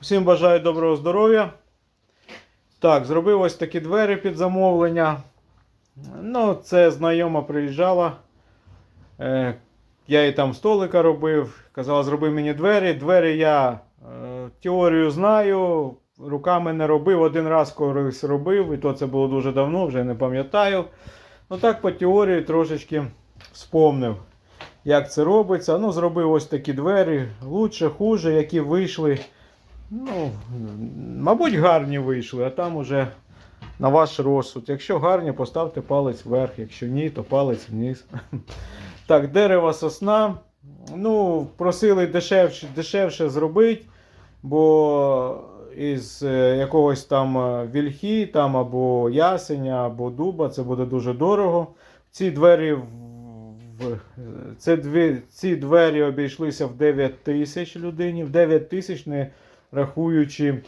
Всім бажаю доброго здоров'я. Так, зробив ось такі двері під замовлення. Ну, це знайома приїжджала. Е, я їй там столика робив. Казала, зроби мені двері. Двері я е, теорію знаю. Руками не робив. Один раз колись робив, і то це було дуже давно, вже не пам'ятаю. Ну так по теорії трошечки вспомнив, як це робиться. Ну, зробив ось такі двері. Лучше, хуже, які вийшли. Ну, мабуть, гарні вийшли, а там уже на ваш розсуд. Якщо гарні, поставте палець вверх, якщо ні, то палець вниз. Так, дерево сосна. Ну, просили дешевше, дешевше зробити, бо із е, якогось там е, вільхи там, або ясеня, або дуба це буде дуже дорого. Ці двері в- це дві, ці двері обійшлися в 9 тисяч людині, в 9 тисяч не рахуючи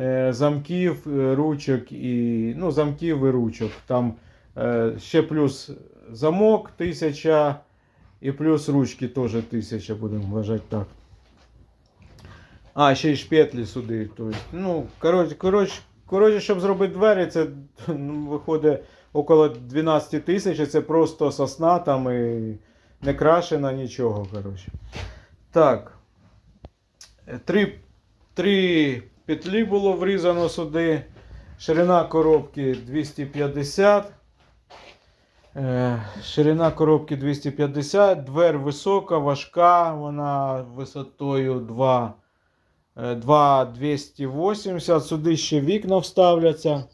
е, замків, е, ручок і ну, замків і ручок. Там е, ще плюс замок тисяча і плюс ручки теж тисяча, будемо вважати так. А, ще й шпетлі сюди. Тобто, ну, коротше, коротше, щоб зробити двері, це ну, виходить около 12 тисяч, це просто сосна там і не крашена нічого. Коротше. Так. Три, три петлі було врізано сюди. Ширина коробки 250. Е, Ширина коробки 250. Двер висока, важка. Вона висотою 2. е, 2,280. Сюди ще вікна вставляться.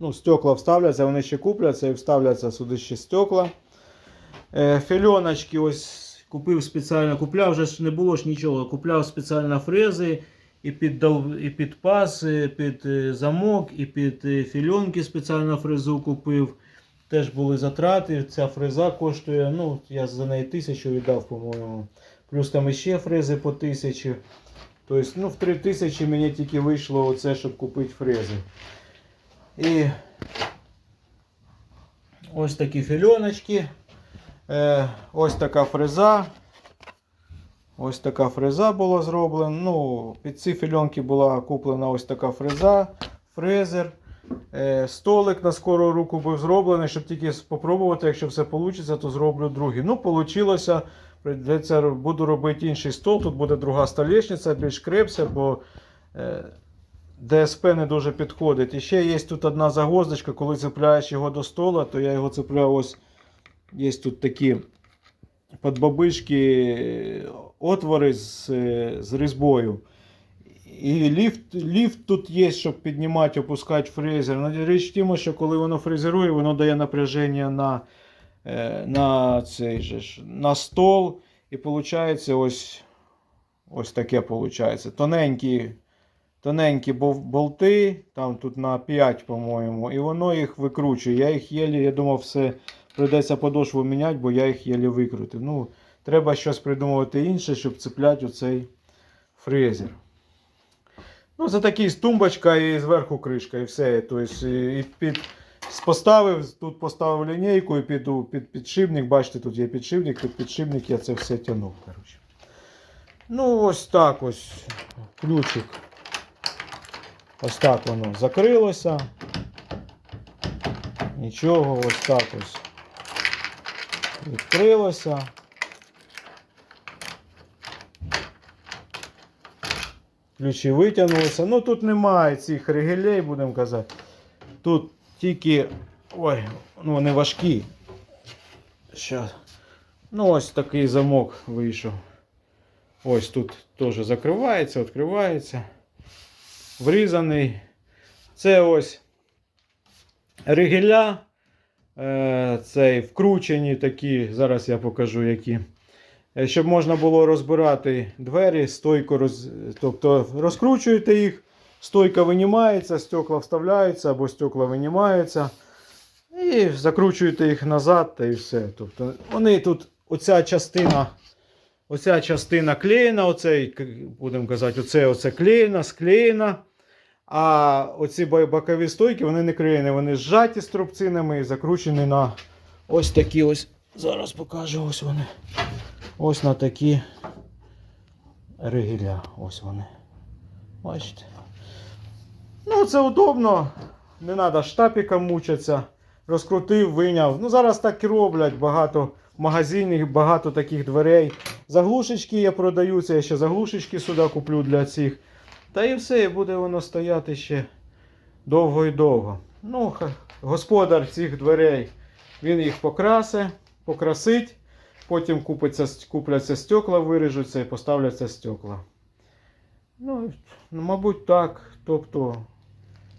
Ну, стекла вставляться, вони ще купляться і вставляться сюди ще стекла. Е, Фільоночки ось купив спеціально, купляв вже не було ж нічого. Купляв спеціально фрези і під, дол- і під пас, і під е, замок, і під е, фільонки спеціально фрезу купив. Теж були затрати. Ця фреза коштує, ну, я за неї тисячу віддав, по-моєму. Плюс там іще фрези по тисячі. Тобто, ну, в 3 тисячі мені тільки вийшло оце, щоб купити фрези. І ось такі фільоночки. Е, ось така фреза. Ось така фреза була зроблена. Ну, під ці фільонки була куплена ось така фреза, фрезер. Е, столик на скору руку був зроблений, щоб тільки спробувати, якщо все вийде, то зроблю другий. Ну, вийшло. Прийдеться, буду робити інший стол. Тут буде друга столешниця, більш крепся, бо е, ДСП не дуже підходить. І ще є тут одна загвоздочка, коли цепляєш його до стола, то я його цепляю ось. Є тут такі подбабишки, отвори з, е, з різьбою. І ліфт, ліфт тут є, щоб піднімати, опускати фрезер. Ну, Річ в тім, що коли воно фрезерує, воно дає напряження на, е, на, цей же, на стол. І виходить ось, ось таке виходить. Тоненькі, тоненькі болти, там тут на 5, по-моєму, і воно їх викручує. Я їх єлі, я думав, все прийдеться подошву міняти, бо я їх єлі викрутив. Ну, треба щось придумувати інше, щоб цепляти оцей фрезер. Ну, це такий з тумбочка і зверху кришка, і все. Тобто, і під, поставив, тут поставив лінійку і під, у- під підшипник. Бачите, тут є підшипник, під підшипник я це все тягнув. Коротше. Ну, ось так ось ключик. Ось так воно закрилося. Нічого, ось так ось. Відкрилося. Ключі витягнулися. Ну тут немає цих ригелей, будемо казати. Тут тільки. Ой, ну вони важкі. Щас. Ну, ось такий замок вийшов. Ось тут теж закривається, відкривається. Врізаний. Це ось ригеля. Е, цей вкручені такі, зараз я покажу які. Е, Щоб можна було розбирати двері, стойку роз... тобто розкручуєте їх, стойка винімається, стекла вставляються або стекла винімаються. І закручуєте їх назад та і все. Тобто вони тут, оця частина, оця частина клеєна, оцей, будемо казати, оце, оце клеєна, склеєна. А оці бокові стойки вони не клеєні, вони зжаті струбцинами і закручені на ось такі ось. Зараз покажу ось вони. Ось на такі ригеля. Ось вони. Бачите. Ну, це удобно. Не треба штапіком мучитися. Розкрутив, виняв. Ну, зараз так і роблять. Багато магазинів, багато таких дверей. Заглушечки я продаю, це я ще заглушечки сюди куплю для цих. Та і все, і буде воно стояти ще довго і довго. Ну, господар цих дверей, він їх покрасе, покрасить, потім купиться, купляться стекла, виріжуться і поставляться стекла. Ну, ну, мабуть, так. Тобто,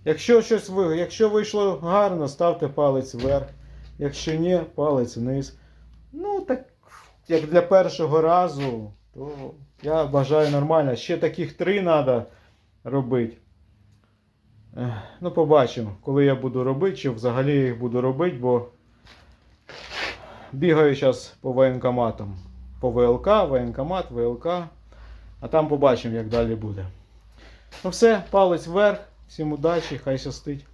якщо щось ви, якщо вийшло гарно, ставте палець вверх. Якщо ні, палець вниз. Ну, так, як для першого разу, то я бажаю нормально. Ще таких три треба робити. Ну, побачимо, коли я буду робити, чи взагалі їх буду робити, бо бігаю зараз по воєнкоматам. По ВЛК, воєнкомат, ВЛК. А там побачимо, як далі буде. Ну все, палець вверх. Всім удачі, хай щастить.